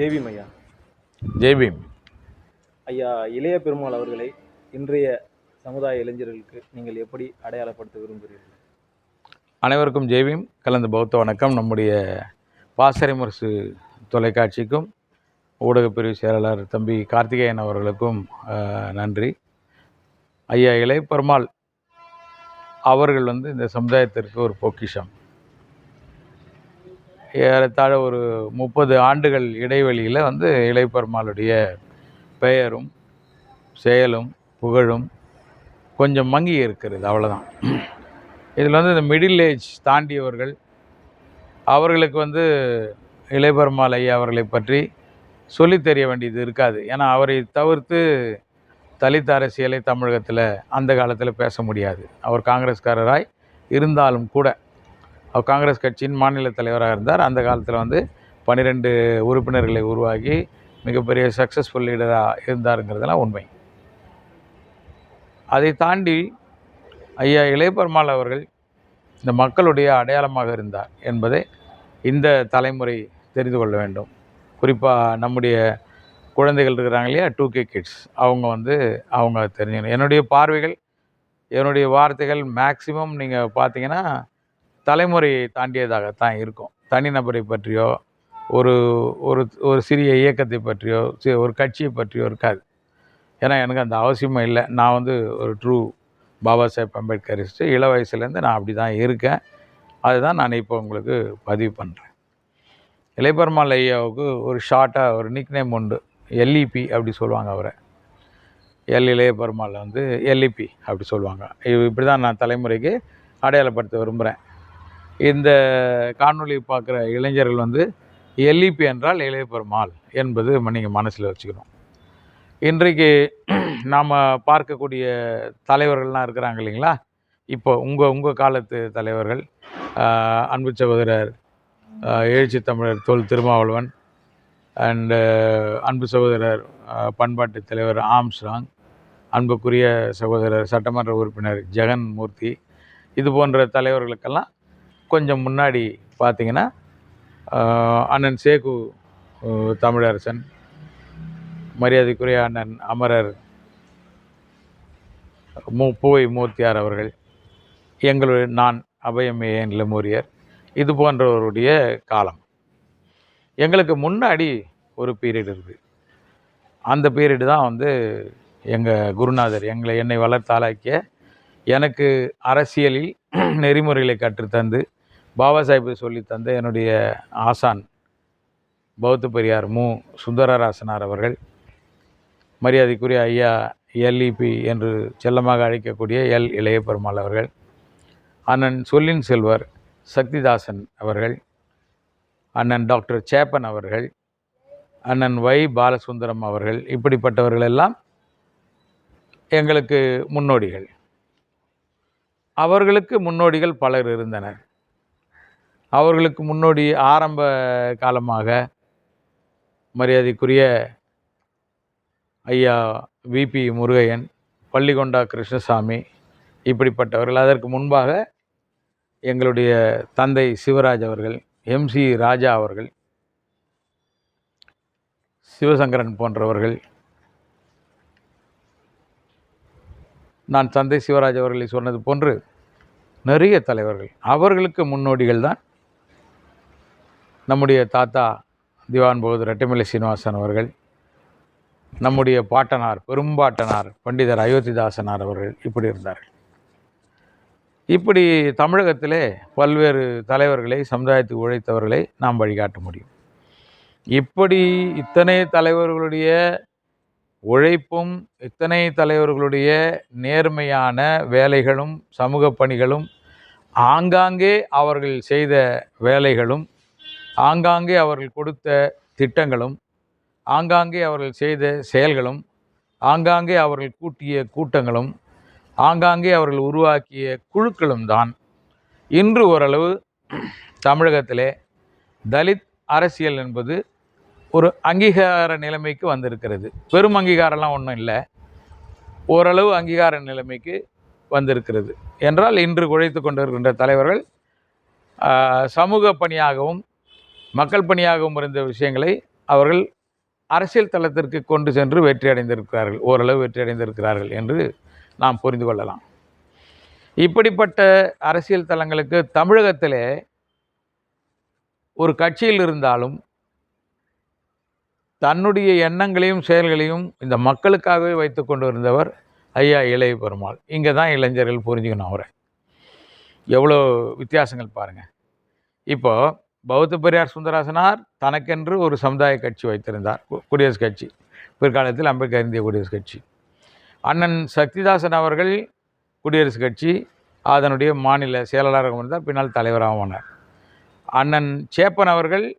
ஜேவிம் ஐயா. ஜெய்பீம். ஐயா இளைய பெருமாள் அவர்களை இன்றைய சமுதாய இளைஞர்களுக்கு நீங்கள் எப்படி அடையாளப்படுத்த விரும்புகிறீர்கள்? அனைவருக்கும் ஜெய்பீம். கலந்து பௌத்த வணக்கம். நம்முடைய பாசறை முரசு தொலைக்காட்சிக்கும் ஊடகப் பிரிவு செயலாளர் தம்பி கார்த்திகேயன் அவர்களுக்கும் நன்றி. ஐயா இளையபெருமாள் அவர்கள் வந்து இந்த சமுதாயத்திற்கு ஒரு பொக்கிஷம். ஏறத்தாழ ஒரு முப்பது ஆண்டுகள் இடைவெளியில் வந்து இளையபெருமாளுடைய பெயரும் செயலும் புகழும் கொஞ்சம் மங்கி இருக்கிறது. அவ்வளோதான் இதில் வந்து இந்த மிடில் ஏஜ் தாண்டியவர்கள் அவர்களுக்கு வந்து இளையபெருமாள் ஐயா அவர்களை பற்றி சொல்லி தெரிய வேண்டியது இருக்காது. ஏன்னா அவரை தவிர்த்து தலித் அரசியலை தமிழகத்தில் அந்த காலத்தில் பேச முடியாது. அவர் காங்கிரஸ்காரராய் இருந்தாலும் கூட காங்கிரஸ் கட்சியின் மாநில தலைவராக இருந்தார். அந்த காலத்தில் வந்து பன்னிரெண்டு உறுப்பினர்களை உருவாக்கி மிகப்பெரிய சக்ஸஸ்ஃபுல் லீடராக இருந்தாருங்கிறதெல்லாம் உண்மை. அதை தாண்டி ஐயா இளையபெருமாள் அவர்கள் இந்த மக்களுடைய அடையாளமாக இருந்தார் என்பதை இந்த தலைமுறை தெரிந்து கொள்ள வேண்டும். குறிப்பாக நம்முடைய குழந்தைகள் இருக்கிறாங்க இல்லையா டூ கே கிட்ஸ் அவங்க வந்து அவங்க தெரிஞ்சுக்கணும். என்னுடைய பார்வைகள் என்னுடைய வார்த்தைகள் மேக்சிமம் நீங்கள் பார்த்தீங்கன்னா தலைமுறையை தாண்டியதாகத்தான் இருக்கும். தனிநபரை பற்றியோ ஒரு ஒரு ஒரு சிறிய இயக்கத்தை பற்றியோ ஒரு கட்சியை பற்றியோ இருக்காது. ஏன்னா எனக்கு அந்த அவசியமும் இல்லை. நான் வந்து ஒரு ட்ரூ பாபா சாஹேப் அம்பேத்கரிஸ்ட்டு. இள வயசுலேருந்து நான் அப்படி தான் இருக்கேன். அதுதான் நான் இப்போ உங்களுக்கு பதிவு பண்ணுறேன் இளையபெருமாள் ஐயாவுக்கு ஒரு ஷார்ட்டாக ஒரு நிக்நேம் உண்டு. எல்இபி அப்படி சொல்லுவாங்க அவரை. எல் இளையபெருமாள் வந்து எல்இபி அப்படி சொல்லுவாங்க. இப்படி தான் நான் தலைமுறைக்கு அடையாளப்படுத்த விரும்புகிறேன் இந்த காணொலி பார்க்குற இளைஞர்கள் வந்து எல்இபி என்றால் இளையபெருமாள் என்பது நீங்கள் மனசில் வச்சுக்கணும். இன்றைக்கு நாம் பார்க்கக்கூடிய தலைவர்கள்லாம் இருக்கிறாங்க இல்லைங்களா? இப்போ உங்கள் உங்கள் காலத்து தலைவர்கள் அன்பு சகோதரர் எழுச்சி தமிழர் தொல் திருமாவளவன் அண்டு அன்பு சகோதரர் பண்பாட்டு தலைவர் ஆம்ஸ்ராங் அன்புக்குரிய சகோதரர் சட்டமன்ற உறுப்பினர் ஜெகன் மூர்த்தி இது போன்ற தலைவர்களுக்கெல்லாம் கொஞ்சம் முன்னாடி பார்த்தீங்கன்னா அண்ணன் சேகு தமிழரசன் மரியாதைக்குரிய அண்ணன் அமரர் மு பூவை மூர்த்தியார் அவர்கள் எங்களுடைய நான் அபயமேயன் லெமூரியர் இது போன்றவருடைய காலம். எங்களுக்கு முன்னாடி ஒரு பீரியட் இருக்குது. அந்த பீரியடு தான் வந்து எங்கள் குருநாதர் எங்களை என்னை வளர்த்தாளாக்கிய எனக்கு அரசியலில் நெறிமுறைகளை கற்றுத்தந்து பாபா சாஹிப் சொல்லி தந்த என்னுடைய ஆசான் பௌத்த பெரியார் மு. சுந்தரராசனார் அவர்கள் மரியாதைக்குரிய ஐயா எல்இபி என்று செல்லமாக அழைக்கக்கூடிய எல். இளைய பெருமாள் அவர்கள் அண்ணன் சொல்லின் செல்வர் சக்திதாசன் அவர்கள் அண்ணன் டாக்டர் சேப்பன் அவர்கள் அண்ணன் வை. பாலசுந்தரம் அவர்கள் இப்படிப்பட்டவர்கள் எல்லாம் எங்களுக்கு முன்னோடிகள். அவர்களுக்கு முன்னோடிகள் பலர் இருந்தனர். அவர்களுக்கு முன்னோடி ஆரம்ப காலமாக மரியாதைக்குரிய ஐயா விபி முருகையன் பள்ளிகொண்டா கிருஷ்ணசாமி இப்படிப்பட்டவர்கள். அதற்கு முன்பாக எங்களுடைய தந்தை சிவராஜ் அவர்கள் எம்சி ராஜா அவர்கள் சிவசங்கரன் போன்றவர்கள். நான் தந்தை சிவராஜ் அவர்களை சொன்னது போன்று நிறைய தலைவர்கள். அவர்களுக்கு முன்னோடிகள் தான் நம்முடைய தாத்தா திவான் பகதூர் ரெட்டமிலை சீனிவாசன் அவர்கள் நம்முடைய பாட்டனார் பெரும்பாட்டனார் பண்டிதர் அயோத்திதாசனார் அவர்கள் இப்படி இருந்தார்கள். இப்படி தமிழகத்திலே பல்வேறு தலைவர்களை சமுதாயத்துக்கு உழைத்தவர்களை நாம் வழிகாட்ட முடியும். இப்படி இத்தனை தலைவர்களுடைய உழைப்பும் இத்தனை தலைவர்களுடைய நேர்மையான வேலைகளும் சமூக பணிகளும் ஆங்காங்கே அவர்கள் செய்த வேலைகளும் ஆங்காங்கே அவர்கள் கொடுத்த திட்டங்களும் ஆங்காங்கே அவர்கள் செய்த செயல்களும் ஆங்காங்கே அவர்கள் கூட்டிய கூட்டங்களும் ஆங்காங்கே அவர்கள் உருவாக்கிய குழுக்களும் தான். இன்று ஓரளவு தமிழகத்திலே தலித் அரசியல் என்பது ஒரு அங்கீகார நிலைமைக்கு வந்திருக்கிறது. பெரும் அங்கீகாரம்லாம் ஒன்றும் இல்லை. ஓரளவு அங்கீகார நிலைமைக்கு வந்திருக்கிறது. என்றால் இன்று குழைத்து கொண்டிருக்கின்ற தலைவர்கள் சமூக பணியாகவும் மக்கள் பணியாகவும் இருந்த விஷயங்களை அவர்கள் அரசியல் தளத்திற்கு கொண்டு சென்று வெற்றி அடைந்திருக்கிறார்கள் ஓரளவு வெற்றி அடைந்திருக்கிறார்கள் என்று நாம் புரிந்து கொள்ளலாம். இப்படிப்பட்ட அரசியல் தளங்களுக்கு தமிழகத்திலே ஒரு கட்சியில் இருந்தாலும் தன்னுடைய எண்ணங்களையும் செயல்களையும் இந்த மக்களுக்காகவே வைத்து கொண்டு இருந்தவர் ஐயா இளைய பெருமாள். இங்கே தான் இளைஞர்கள் புரிஞ்சுக்கணும் அவரை. எவ்வளோ வித்தியாசங்கள் பாருங்கள் இப்போது பௌத்த பெரியார் சுந்தராசனார் தனக்கென்று ஒரு சமுதாய கட்சி வைத்திருந்தார். குடியரசு குடியரசுக் கட்சி. பிற்காலத்தில் அம்பேத்கர் இந்திய குடியரசுக் கட்சி. அண்ணன் சக்திதாசன் அவர்கள் குடியரசுக் கட்சி அதனுடைய மாநில செயலாளராக இருந்தார் பின்னால் தலைவராக ஆனார். அண்ணன் சேப்பன் அவர்கள்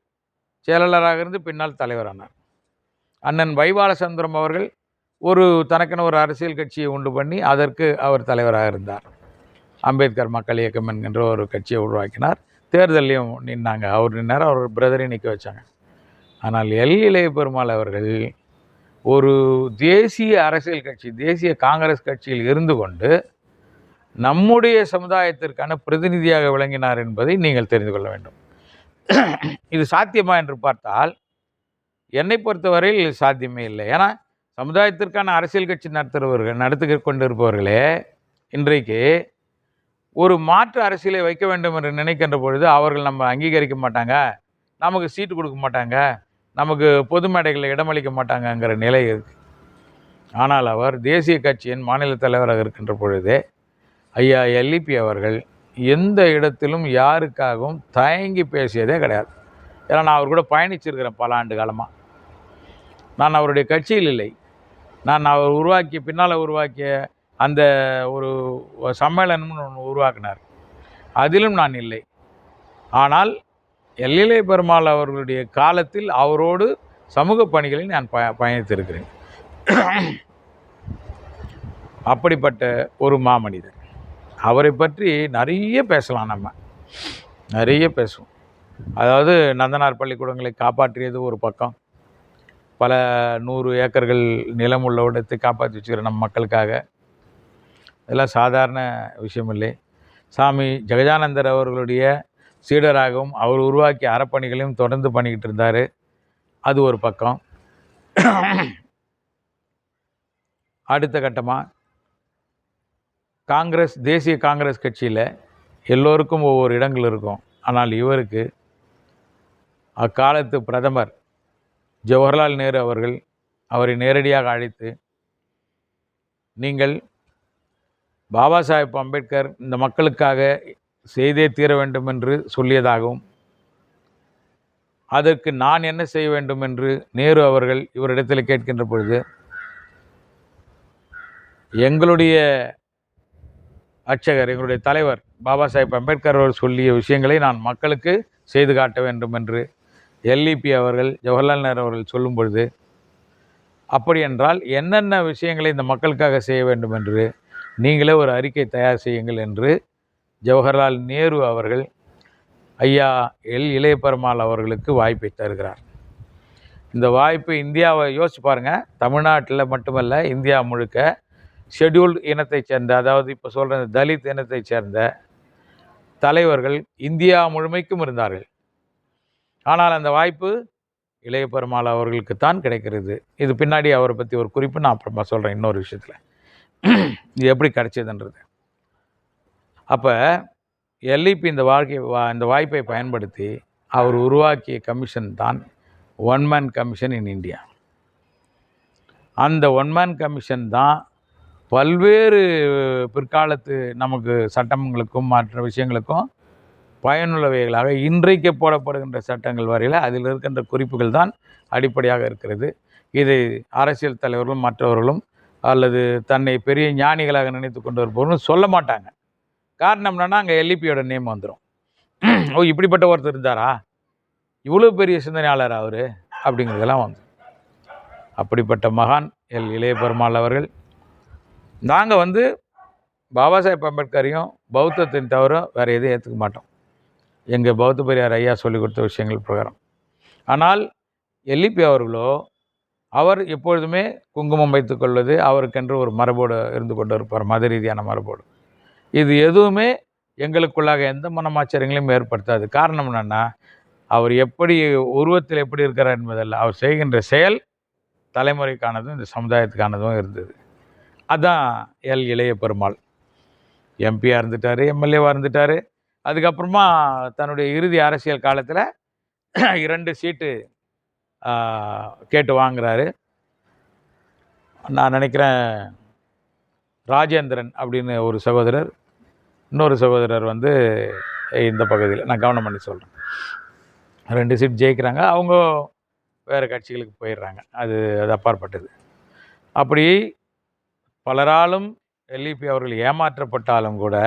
செயலாளராக இருந்து பின்னால் தலைவரானார். அண்ணன் வைபாலசந்திரம் அவர்கள் ஒரு தனக்கென ஒரு அரசியல் கட்சியை உண்டு பண்ணி அதற்கு அவர் தலைவராக இருந்தார். அம்பேத்கர் மக்கள் இயக்கம் என்கின்ற ஒரு கட்சியை உருவாக்கினார். தேர்தலையும் நின்னாங்க. அவர் நின்னார் அவர் பிரதரையும் நிற்க வச்சாங்க. ஆனால் எல். இளைய பெருமாள் அவர்கள் ஒரு தேசிய அரசியல் கட்சி தேசிய காங்கிரஸ் கட்சியில் இருந்து கொண்டு நம்முடைய சமுதாயத்திற்கான பிரதிநிதியாக விளங்கினார் என்பதை நீங்கள் தெரிந்து கொள்ள வேண்டும். இது சாத்தியமா என்று பார்த்தால் என்னை பொறுத்தவரையில் சாத்தியமே இல்லை. ஏன்னா சமுதாயத்திற்கான அரசியல் கட்சி நடத்துகிறவர்கள் நடத்துகிற கொண்டிருப்பவர்களே இன்றைக்கு ஒரு மாற்று அரசியலை வைக்க வேண்டும் என்று நினைக்கின்ற பொழுது அவர்கள் நம்ம அங்கீகரிக்க மாட்டாங்க. நமக்கு சீட்டு கொடுக்க மாட்டாங்க. நமக்கு பொது மேடைகளில் இடமளிக்க மாட்டாங்கங்கிற நிலை இருக்கு. ஆனால் அவர் தேசிய கட்சியின் மாநில தலைவராக இருக்கின்ற பொழுது ஐயா எல்இபி அவர்கள் எந்த இடத்திலும் யாருக்காகவும் தயங்கி பேசியதே கிடையாது. ஏன்னா நான் அவர் கூட பயணிச்சிருக்கிறேன் பல ஆண்டு காலமாக நான் அவருடைய கட்சியில் இல்லை. நான் அவர் உருவாக்கிய பின்னால் உருவாக்கிய அந்த ஒரு சம்மேளனம்னு ஒன்று உருவாக்கினார். அதிலும் நான் இல்லை. ஆனால் எல்லிலை பெருமாள் அவர்களுடைய காலத்தில் அவரோடு சமூக பணிகளில் நான் ப பயணித்திருக்கிறேன். அப்படிப்பட்ட ஒரு மாமனிதர். அவரை பற்றி நிறைய பேசலாம் நம்ம. நிறைய பேசுவோம். அதாவது நந்தனார் பள்ளிக்கூடங்களை காப்பாற்றியது ஒரு பக்கம். பல நூறு ஏக்கர்கள் நிலம் உள்ள இடத்தை காப்பாற்றி வச்சுக்கிற நம் மக்களுக்காக இதெல்லாம் சாதாரண விஷயம் இல்லை சாமி ஜெகஜானந்தர் அவர்களுடைய சீடராகவும் அவர் உருவாக்கிய அறப்பணிகளையும் தொடர்ந்து பண்ணிக்கிட்டு இருந்தார். அது ஒரு பக்கம். அடுத்த கட்டமாக காங்கிரஸ் தேசிய காங்கிரஸ் கட்சியில் எல்லோருக்கும் ஒவ்வொரு இடங்கள் இருக்கும். ஆனால் இவருக்கு அக்காலத்து பிரதமர் ஜவஹர்லால் நேரு அவர்கள் அவரை நேரடியாக அழைத்து நீங்கள் பாபா சாஹேப் அம்பேத்கர் இந்த மக்களுக்காக செய்தே தீர வேண்டும் என்று சொல்லியதாகவும் அதற்கு நான் என்ன செய்ய வேண்டும் என்று நேரு அவர்கள் இவரிடத்தில் கேட்கின்ற பொழுது எங்களுடைய அர்ச்சகர் எங்களுடைய தலைவர் பாபா சாஹேப் அம்பேத்கர் அவர் சொல்லிய விஷயங்களை நான் மக்களுக்கு செய்து காட்ட வேண்டும் என்று எல்இபி அவர்கள் ஜவஹர்லால் நேரு அவர்கள் சொல்லும் பொழுது அப்படி என்றால் என்னென்ன விஷயங்களை இந்த மக்களுக்காக செய்ய வேண்டும் என்று நீங்களே ஒரு அறிக்கை தயார் செய்யுங்கள் என்று ஜவஹர்லால் நேரு அவர்கள் ஐயா எல். இளைய பெருமாள் அவர்களுக்கு வாய்ப்பை தருகிறார். இந்த வாய்ப்பு இந்தியாவை யோசிச்சு பாருங்கள் தமிழ்நாட்டில் மட்டுமல்ல இந்தியா முழுக்க ஷெட்யூல்டு இனத்தைச் சேர்ந்த அதாவது இப்போ சொல்கிற தலித் இனத்தைச் சேர்ந்த தலைவர்கள் இந்தியா முழுமைக்கும் இருந்தார்கள். ஆனால் அந்த வாய்ப்பு இளைய பெருமாள் அவர்களுக்கு தான் கிடைக்கிறது. இது பின்னாடி அவரை பற்றி ஒரு குறிப்பு நான் அப்புறமா சொல்கிறேன் இன்னொரு விஷயத்தில். இது எப்படி கிடைச்சதுன்றது. அப்போ எல்இபி இந்த வாழ்க்கை வா- இந்த வாய்ப்பை பயன்படுத்தி அவர் உருவாக்கிய கமிஷன் தான் one man commission in India அந்த ஒன் மேன் கமிஷன் தான் பல்வேறு பிற்காலத்து நமக்கு சட்டங்களுக்கும் மற்ற விஷயங்களுக்கும் பயனுள்ளவைகளாக இன்றைக்கு போடப்படுகின்ற சட்டங்கள் வரையில் அதில் இருக்கின்ற குறிப்புகள் தான் அடிப்படையாக இருக்கிறது. இதை அரசியல் தலைவர்களும் மற்றவர்களும் அல்லது தன்னை பெரிய ஞானிகளாக நினைத்து கொண்டு வருபவர்னு சொல்ல மாட்டாங்க. காரணம் என்னன்னா அங்கே எல்இபியோட நேம் வந்துடும் ஓ இப்படிப்பட்ட ஒருத்தர் இருந்தாரா? இவ்வளோ பெரிய சிந்தனையாளர் அவர்? அப்படிங்கிறதெல்லாம் வந்து. அப்படிப்பட்ட மகான் எல். இளைய பெருமாள் அவர்கள். நாங்கள் வந்து பாபா சாஹேப் அம்பேத்கரையும் பௌத்தத்தின் தவிர வேறு எதையும் ஏற்றுக்க மாட்டோம். எங்கள் பௌத்த பெரியார் ஐயா சொல்லிக் கொடுத்த விஷயங்கள் பிரகாரம். ஆனால் எல்லிபி அவர்களோ அவர் எப்பொழுதுமே குங்குமம் வைத்துக்கொள்வது அவருக்கென்று ஒரு மரபோடு இருந்து கொண்டு இருப்பார் மத ரீதியான மரபோடு. இது எதுவுமே எங்களுக்குள்ளாக எந்த மனமாச்சரியங்களையும் ஏற்படுத்தாது. காரணம் என்னென்னா அவர் எப்படி உருவத்தில் எப்படி இருக்கிறார் என்பதல்ல. அவர் செய்கின்ற செயல் தலைமுறைக்கானதும் இந்த சமுதாயத்துக்கானதும் இருந்தது. அதான் எல் இளைய பெருமாள். எம்பியாக இருந்துட்டார் எம்எல்ஏவாக இருந்துட்டார். அதுக்கப்புறமா தன்னுடைய இறுதி அரசியல் காலத்தில் இரண்டு சீட்டு கேட்டு வாங்குறாரு. நான் நினைக்கிறேன் ராஜேந்திரன் அப்படின்னு ஒரு சகோதரர் இன்னொரு சகோதரர் வந்து இந்த பகுதியில் நான் கவனம் பண்ணி சொல்கிறேன் ரெண்டு சீட் ஜெயிக்கிறாங்க அவங்க வேறு கட்சிகளுக்கு போயிடுறாங்க. அது அது அப்பாற்பட்டது. அப்படி பலராலும் எல்இபி அவர்கள் ஏமாற்றப்பட்டாலும் கூட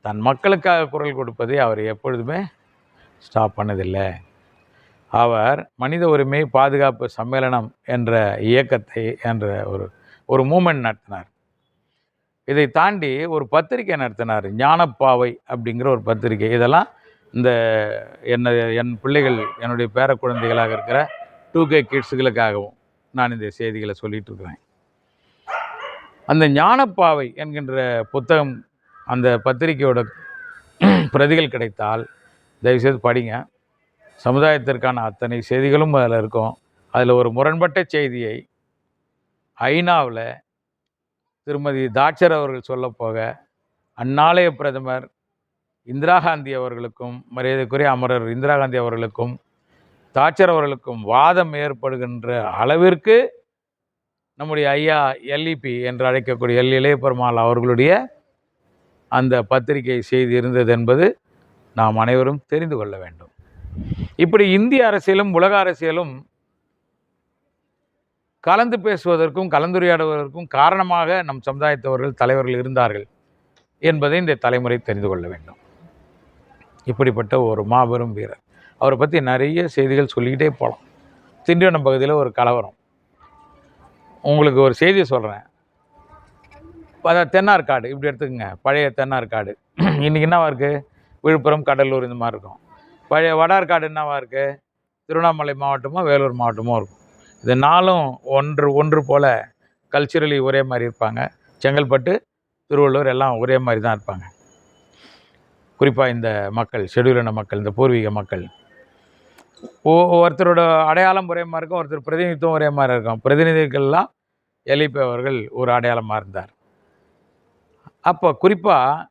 தன் மக்களுக்காக குரல் கொடுப்பதை அவர் எப்பொழுதுமே ஸ்டாப் பண்ணதில்லை. அவர் மனித உரிமை பாதுகாப்பு சம்மேளனம் என்ற இயக்கத்தை என்ற ஒரு ஒரு மூமெண்ட் நடத்தினார். இதை தாண்டி ஒரு பத்திரிக்கை நடத்தினார் ஞானப்பாவை அப்படிங்கிற ஒரு பத்திரிக்கை இதெல்லாம் இந்த என்ன என் பிள்ளைகள் என்னுடைய பேர குழந்தைகளாக இருக்கிற டூ கே கிட்ஸுகளுக்காகவும் நான் இந்த செய்திகளை சொல்லிட்டு இருக்கிறேன். அந்த ஞானப்பாவை என்கின்ற புத்தகம் அந்த பத்திரிக்கையோட பிரதிகள் கிடைத்தால் தயவுசெய்து படிங்க. சமுதாயத்திற்கான அத்தனை செய்திகளும் அதில் இருக்கும். அதில் ஒரு முரண்பட்ட செய்தியை ஐநாவில் திருமதி தாட்சர் அவர்கள் சொல்லப்போக அந்நாளைய பிரதமர் இந்திரா காந்தி அவர்களுக்கும் மரியாதைக்குரிய அமரர் இந்திரா காந்தி அவர்களுக்கும் தாட்சர் அவர்களுக்கும் வாதம் ஏற்படுகின்ற அளவிற்கு நம்முடைய ஐயா எல்இபி என்று அழைக்கக்கூடிய எல் இளைய பெருமாள் அவர்களுடைய அந்த பத்திரிகை செய்தி இருந்தது என்பது நாம் அனைவரும் தெரிந்து கொள்ள வேண்டும். இப்படி இந்திய அரசியலும் உலக அரசியலும் கலந்து பேசுவதற்கும் கலந்துரையாடுவதற்கும் காரணமாக நம் சமுதாயத்தவர்கள் தலைவர்கள் இருந்தார்கள் என்பதை இந்த தலைமுறை தெரிந்து கொள்ள வேண்டும். இப்படிப்பட்ட ஒரு மாபெரும் வீரர். அவரை பற்றி நிறைய செய்திகள் சொல்லிக்கிட்டே போகலாம் திண்டிவனம் பகுதியில் ஒரு கலவரம். உங்களுக்கு ஒரு செய்தி சொல்கிறேன் அதான் தென்னார்காடு இப்படி எடுத்துக்கோங்க. பழைய தென்னார்காடு. இன்றைக்கி என்னவா இருக்குது விழுப்புரம் கடலூர் இந்த மாதிரி இருக்கும். பழைய வடார்காடு என்னவா இருக்குது திருவண்ணாமலை மாவட்டமோ வேலூர் மாவட்டமோ இருக்கும். இது நாளும் ஒன்று ஒன்று போல் கல்ச்சுரலி ஒரே மாதிரி இருப்பாங்க. செங்கல்பட்டு திருவள்ளூர் எல்லாம் ஒரே மாதிரி தான் இருப்பாங்க. குறிப்பாக இந்த மக்கள் ஷெடியூலின மக்கள் இந்த பூர்வீக மக்கள். ஓ ஒருத்தரோட அடையாளம் ஒரே மாதிரி இருக்கும் ஒருத்தர் பிரதிநிதித்துவம் ஒரே மாதிரி இருக்கும். பிரதிநிதிகள்லாம் எலிபி அவர்கள் ஒரு அடையாளமாக இருந்தார். அப்போ குறிப்பாக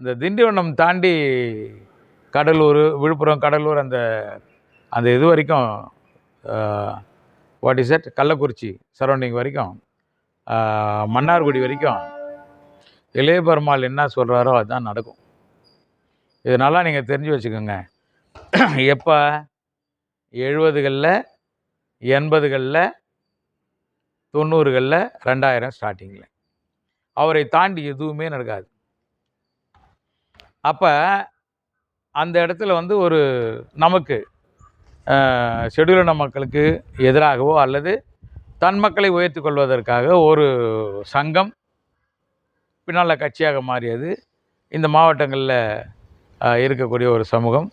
அந்த திண்டிவனம் தாண்டி கடலூர் விழுப்புரம் கடலூர் அந்த அந்த இது வரைக்கும் what is it Kallakurichi surrounding வரைக்கும் மன்னார்குடி வரைக்கும் இளைய பெருமாள் என்ன சொல்கிறாரோ அதுதான் நடக்கும். இதனால நீங்கள் தெரிஞ்சு வச்சுக்கோங்க. எப்போ? எழுபதுகளில் எண்பதுகளில் தொண்ணூறுகளில் ரெண்டாயிரம் ஸ்டார்டிங்கில் அவரை தாண்டி எதுவுமே நடக்காது. அப்போ அந்த இடத்துல வந்து ஒரு நமக்கு ஷெடியூலின மக்களுக்கு எதிராகவோ அல்லது தன் மக்களை உயர்த்தி கொள்வதற்காக ஒரு சங்கம் பின்னால் கட்சியாக மாறியது. இந்த மாவட்டங்களில் இருக்கக்கூடிய ஒரு சமூகம்.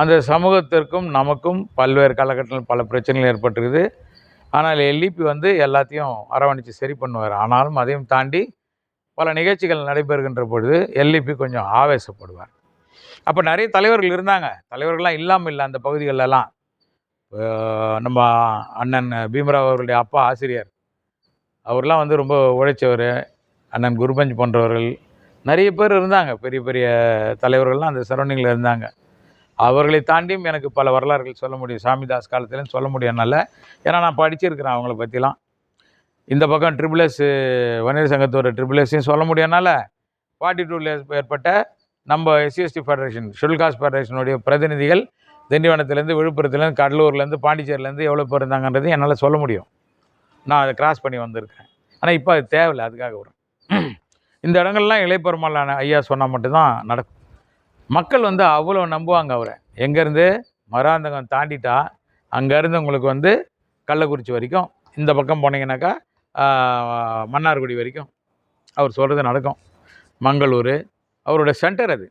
அந்த சமூகத்திற்கும் நமக்கும் பல்வேறு காலகட்டத்தில் பல பிரச்சனைகள் ஏற்பட்டிருக்குது. ஆனால் எல்இபி வந்து எல்லாத்தையும் அரவணைச்சு சரி பண்ணுவார். ஆனாலும் அதையும் தாண்டி பல நிகழ்ச்சிகள் நடைபெறுகின்ற பொழுது எல்இபி கொஞ்சம் ஆவேசப்படுவார். அப்போ நிறைய தலைவர்கள் இருந்தாங்க. தலைவர்கள்லாம் இல்லாமல் இல்லை அந்த பகுதிகளெல்லாம். நம்ம அண்ணன் பீமராவ் அவர்களுடைய அப்பா ஆசிரியர். அவர்லாம் வந்து ரொம்ப உழைச்சவர். அண்ணன் குருபஞ்ச் போன்றவர்கள். நிறைய பேர் இருந்தாங்க. பெரிய பெரிய தலைவர்கள்லாம் அந்த சரௌண்டிங்கில் இருந்தாங்க. அவர்களை தாண்டியும் எனக்கு பல வரலாறுகள் சொல்ல முடியும். சாமிதாஸ் காலத்துலேயும் சொல்ல முடியும்னால ஏன்னா நான் படிச்சிருக்கிறேன் அவங்கள பற்றிலாம் இந்த பக்கம் ட்ரிபிள் எஸ் வன்னியர் சங்கத்தோட ட்ரிபிள் எஸ்ஸையும் சொல்ல முடியும்னால ஃபார்ட்டி டூவில் ஏற்பட்ட நம்ம SC ST federation schedule caste ஃபெடரேஷனுடைய பிரதிநிதிகள் திண்டிவனத்துலேருந்து விழுப்புரத்துலேருந்து கடலூர்லேருந்து பாண்டிச்சேரிலேருந்து எவ்வளோ பேர் இருந்தாங்கன்றது என்னால் சொல்ல முடியும். நான் அதை கிராஸ் பண்ணி வந்திருக்கேன் ஆனால் இப்போ அது தேவையில்லை அதுக்காக வரும் இந்த இடங்கள்லாம் இளைப்பெருமாளான ஐயா சொன்னால் மட்டும்தான் நடக்கும். மக்கள் வந்து அவ்வளோ நம்புவாங்க அவரை. எங்கேருந்து? மராந்தகம் தாண்டிட்டா அங்கேருந்து உங்களுக்கு வந்து கள்ளக்குறிச்சி வரைக்கும் இந்த பக்கம் போனீங்கன்னாக்கா மன்னார்குடி வரைக்கும் அவர் சொல்கிறது நடக்கும். மங்களூர் அவரோட சென்டர் அது.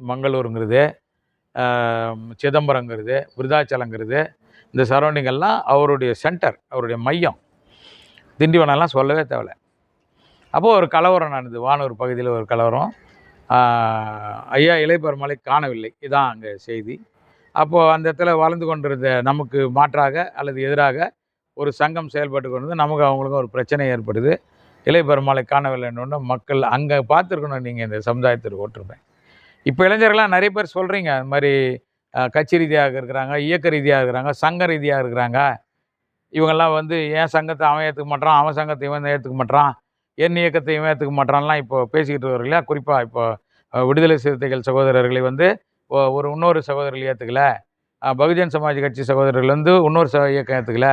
மங்களூருங்கிறது சிதம்பரங்கிறது விருதாச்சலங்கிறது இந்த சரௌண்டிங் எல்லாம் அவருடைய சென்டர் அவருடைய மையம். திண்டிவனம்லாம் சொல்லவே தேவையில்ல. அப்போது ஒரு கலவரம் நடந்தது. வானூர் பகுதியில் ஒரு கலவரம். ஐயா இளைப்பெருமாளை காணவில்லை. இதான் அங்கே செய்தி. அப்போது அந்த இடத்துல வளர்ந்து கொண்டிருந்த நமக்கு மாற்றாக அல்லது எதிராக ஒரு சங்கம் செயல்பட்டு கொண்டு நமக்கு அவங்களுக்கும் ஒரு பிரச்சனை ஏற்படுது. இலை பெருமாளை காணவில்லைன்னு மக்கள் அங்கே பார்த்துருக்கணும். நீங்கள் இந்த சமுதாயத்திற்கு ஒற்றுமை. இப்போ இளைஞர்கள்லாம் நிறைய பேர் சொல்கிறீங்க அது மாதிரி கட்சி ரீதியாக இருக்கிறாங்க இயக்க ரீதியாக இருக்கிறாங்க சங்க ரீதியாக இருக்கிறாங்க. இவங்கெல்லாம் வந்து என் சங்கத்தை அவன் ஏற்றுக்க மாட்டான் அவன் சங்கத்தை இவன் ஏற்றுக்க மாட்டான் என் இயக்கத்தை இவன் ஏற்றுக்க மாட்டான்லாம் இப்போ பேசிக்கிட்டு இருக்காரு இல்லையா? குறிப்பாக இப்போ விடுதலை சிறுத்தைகள் சகோதரர்களை வந்து ஒரு இன்னொரு சகோதரர்கள் ஏற்றுக்கல பகுஜன் சமாஜ் கட்சி சகோதரர்கள் வந்து இன்னொரு ச இயக்கம் ஏற்றுக்கல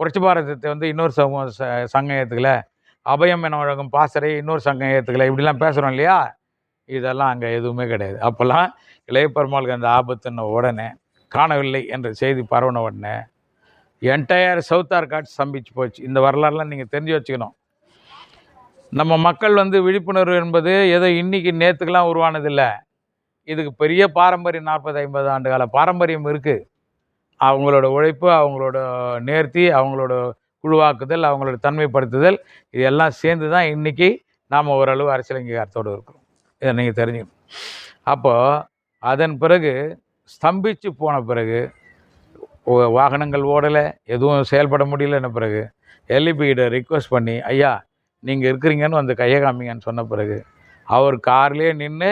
புரட்சி பாரதத்தை வந்து இன்னொரு சமூக ச சங்கம் ஏற்றுக்கல அபயம் என வழங்கும் பாசறை இன்னொரு சங்கம் ஏற்றுக்கல இப்படிலாம் பேசுகிறோம் இல்லையா? இதெல்லாம் அங்கே எதுவுமே கிடையாது. அப்போல்லாம் இளைய பெருமாளுக்கு அந்த ஆபத்துன்ன உடனே காணவில்லை என்ற செய்தி பரவன உடனே என்டையர் சவுத் ஆர்காட் ஸ்தம்பிச்சு போச்சு. இந்த வரலாறுலாம் நீங்கள் தெரிஞ்சு வச்சுக்கணும். நம்ம மக்கள் வந்து விழிப்புணர்வு என்பது ஏதோ இன்றைக்கி நேற்றுக்கெல்லாம் உருவானதில்லை. இதுக்கு பெரிய பாரம்பரியம் நாற்பது ஐம்பது ஆண்டு கால பாரம்பரியம் இருக்குது அவங்களோட உழைப்பு அவங்களோட நேர்த்தி அவங்களோட குழுவாக்குதல் அவங்களோட தன்மைப்படுத்துதல் இது எல்லாம் சேர்ந்து தான் இன்றைக்கி நாம் ஓரளவு அரசியல் அங்கீகாரத்தோடு இருக்கிறோம். இதை நீங்கள் தெரிஞ்சுக்கணும். அப்போது அதன் பிறகு ஸ்தம்பித்து போன பிறகு வாகனங்கள் ஓடலை எதுவும் செயல்பட முடியலன்ன பிறகு எல்இபிகிட்ட ரிக்வஸ்ட் பண்ணி ஐயா நீங்கள் இருக்கிறீங்கன்னு வந்து கையை காமிங்கன்னு சொன்ன பிறகு அவர் கார்லேயே நின்று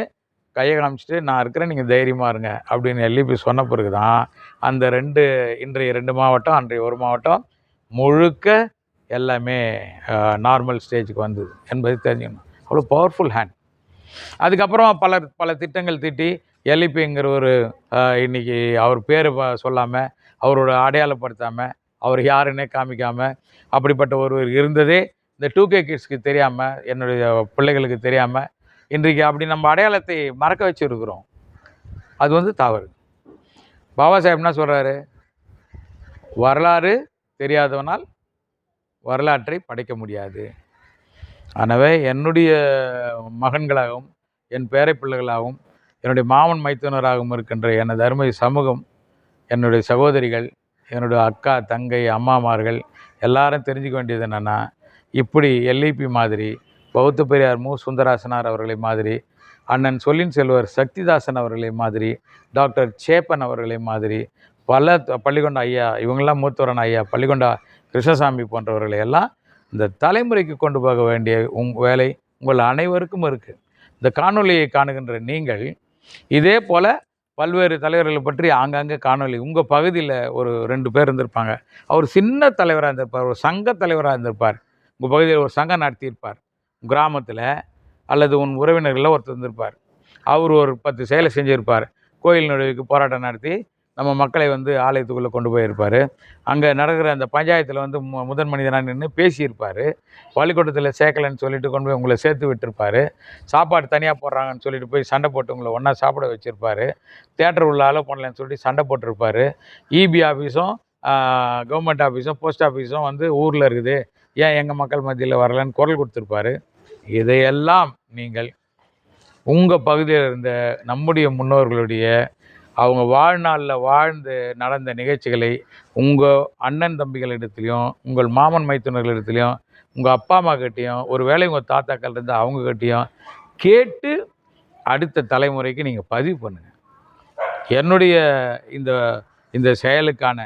கையை காமிச்சிட்டு நான் இருக்கிறேன் நீங்கள் தைரியமாக இருங்க அப்படின்னு எல்இபி சொன்ன பிறகு தான் அந்த ரெண்டு இன்றைய ரெண்டு மாவட்டம் அன்றைய ஒரு மாவட்டம் முழுக்க எல்லாமே நார்மல் ஸ்டேஜுக்கு வந்தது என்பதை தெரிஞ்சுக்கணும். அவ்வளோ பவர்ஃபுல் ஹேண்ட் அதுக்கப்புறம் பல பல திட்டங்கள் திட்டி எல்இபிங்கிற ஒரு இன்றைக்கி இன்னைக்கு அவர் பேர் சொல்லாமல் அவரோட அடையாளப்படுத்தாமல் அவர் யாருன்னே காமிக்காமல் அப்படிப்பட்ட ஒருவர் இருந்ததே இந்த டூ கே கிட்ஸ்க்கு தெரியாமல் என்னுடைய பிள்ளைகளுக்கு தெரியாமல் இன்றைக்கு அப்படி நம்ம அடையாளத்தை மறக்க வச்சுருக்கிறோம். அது வந்து தவறு. பாபா சாஹேப் என்ன சொல்கிறாரு வரலாறு தெரியாதவனால் வரலாற்றை படைக்க முடியாது. எனவே என்னுடைய மகன்களாகவும் என் பேரை பிள்ளைகளாகவும் என்னுடைய மாமன் மைத்துனராகவும் இருக்கின்ற எனது அருமை சமூகம் என்னுடைய சகோதரிகள் என்னுடைய அக்கா தங்கை அம்மாமார்கள் எல்லாரும் தெரிஞ்சுக்க வேண்டியது என்னென்னா இப்படி எல்ஐபி மாதிரி பௌத்த பெரியார் மு. சுந்தராசனார் அவர்களை மாதிரி அண்ணன் சொல்லின் செல்வர் சக்திதாசன் அவர்களை மாதிரி டாக்டர் சேப்பன் அவர்களை மாதிரி பல த- பள்ளிக்கொண்ட ஐயா இவங்கெல்லாம் மூத்தவரன் ஐயா பள்ளிக்கொண்டா கிருஷ்ணசாமி போன்றவர்களை எல்லாம் இந்த தலைமுறைக்கு கொண்டு போக வேண்டிய உங் வேலை உங்கள் அனைவருக்கும் இருக்குது இந்த காணொலியை காணுகின்ற நீங்கள் இதே போல் பல்வேறு தலைவர்களை பற்றி ஆங்காங்கே காணொளி உங்கள் பகுதியில் ஒரு ரெண்டு பேர் இருந்திருப்பாங்க. அவர் சின்ன தலைவராக இருந்திருப்பார் ஒரு சங்க தலைவராக இருந்திருப்பார். உங்கள் பகுதியில் ஒரு சங்கம் நடத்தியிருப்பார். கிராமத்தில் அல்லது உன் உறவினர்களில் ஒருத்தர் இருந்திருப்பார். அவர் ஒரு பத்து செயலை செஞ்சுருப்பார். கோயில் நடுவுக்கு போராட்டம் நடத்தி நம்ம மக்களை வந்து ஆலயத்துக்குள்ளே கொண்டு போயிருப்பார். அங்கே நடக்கிற அந்த பஞ்சாயத்தில் வந்து மு முதன் மனிதனாக நின்று பேசியிருப்பார். பள்ளிக்கூடத்தில் சேர்க்கலைன்னு சொல்லிட்டு கொண்டு போய் உங்களை சேர்த்து விட்டுருப்பார். சாப்பாடு தனியாக போடுறாங்கன்னு சொல்லிட்டு போய் சண்டை போட்டு உங்களை ஒன்றா சாப்பிட வச்சுருப்பாரு. தேட்டர் உள்ள அலோ பண்ணலன்னு சொல்லிட்டு சண்டை போட்டிருப்பாரு. இபி ஆஃபீஸும் கவர்மெண்ட் ஆஃபீஸும் போஸ்ட் ஆஃபீஸும் வந்து ஊரில் இருக்குது. ஏன் எங்கள் மக்கள் மத்தியில் வரலன்னு குரல் கொடுத்துருப்பாரு. இதையெல்லாம் நீங்கள் உங்கள் பகுதியில் இருந்த நம்முடைய முன்னோர்களுடைய அவங்க வாழ்நாளில் வாழ்ந்து நடந்த நிகழ்ச்சிகளை உங்கள் அண்ணன் தம்பிகளிடத்துலையும் உங்கள் மாமன் மைத்துனர்களிடத்துலையும் உங்கள் அப்பா அம்மா கிட்டேயும் ஒரு வேளை உங்கள் தாத்தாக்கள் இருந்தால் அவங்க கிட்டேயும் கேட்டு அடுத்த தலைமுறைக்கு நீங்கள் பதிவு பண்ணுங்கள் என்னுடைய இந்த இந்த செயலுக்கான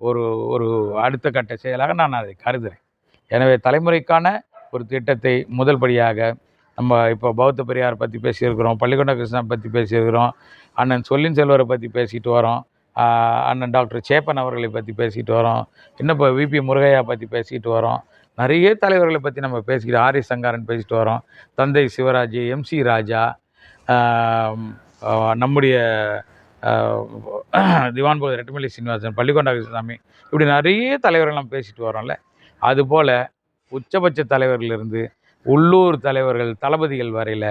ஒரு ஒரு அடுத்த கட்ட செயலாக நான் அதை கருதுகிறேன் எனவே தலைமுறைக்கான ஒரு திட்டத்தை முதல் படியாக நம்ம இப்போ பௌத்த பெரியார் பற்றி பேசியிருக்கிறோம் பள்ளிக்கொண்ட கிருஷ்ணன் பற்றி பேசியிருக்கிறோம் அண்ணன் சொல்லின் செல்வரை பற்றி பேசிட்டு வரோம் அண்ணன் டாக்டர் சேப்பன் அவர்களை பற்றி பேசிட்டு வரோம் இன்னும் இப்போ விபி முருகையா பற்றி பேசிட்டு வரோம் நிறைய தலைவர்களை பற்றி நம்ம பேசிக்கிட்டு ஆரி சங்காரன் பேசிட்டு வரோம் தந்தை சிவராஜ் எம்சி ராஜா நம்முடைய திவான் போது ரெட்டமல்லி சீனிவாசன் பள்ளிக்கொண்டா கிருஷ்ணசாமி இப்படி நிறைய தலைவர்கள் நம்ம பேசிட்டு வரோம்ல அதுபோல் உச்சபட்ச தலைவர்களிருந்து உள்ளூர் தலைவர்கள் தளபதிகள் வரையில்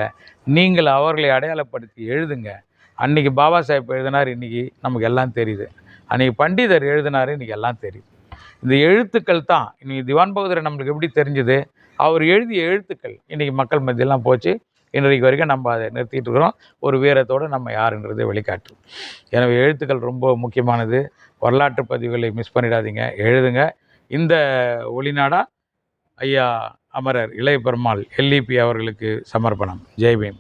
நீங்கள் அவர்களை அடையாளப்படுத்தி எழுதுங்க. அன்னைக்கு பாபா சாஹேப் எழுதினார் இன்றைக்கி நமக்கு எல்லாம் தெரியுது. அன்றைக்கி பண்டிதர் எழுதினார் இன்றைக்கி எல்லாம் தெரியுது. இந்த எழுத்துக்கள் தான் இன்றைக்கி திவான் பகதூரை நம்மளுக்கு எப்படி தெரிஞ்சுது? அவர் எழுதிய எழுத்துக்கள் இன்றைக்கி மக்கள் மத்தியெல்லாம் போச்சு. இன்றைக்கு வரைக்கும் நம்ம அதை நிறுத்திட்டு இருக்கிறோம். ஒரு வீரத்தோடு நம்ம யாருன்றதை வெளிக்காட்டும் எனவே எழுத்துக்கள் ரொம்ப முக்கியமானது. வரலாற்று பதிவுகளை மிஸ் பண்ணிடாதீங்க. எழுதுங்க. இந்த ஒளிநாடா ஐயா அமரர் இளைய பெருமாள் எல்இபி அவர்களுக்கு சமர்ப்பணம். ஜெய்பீம்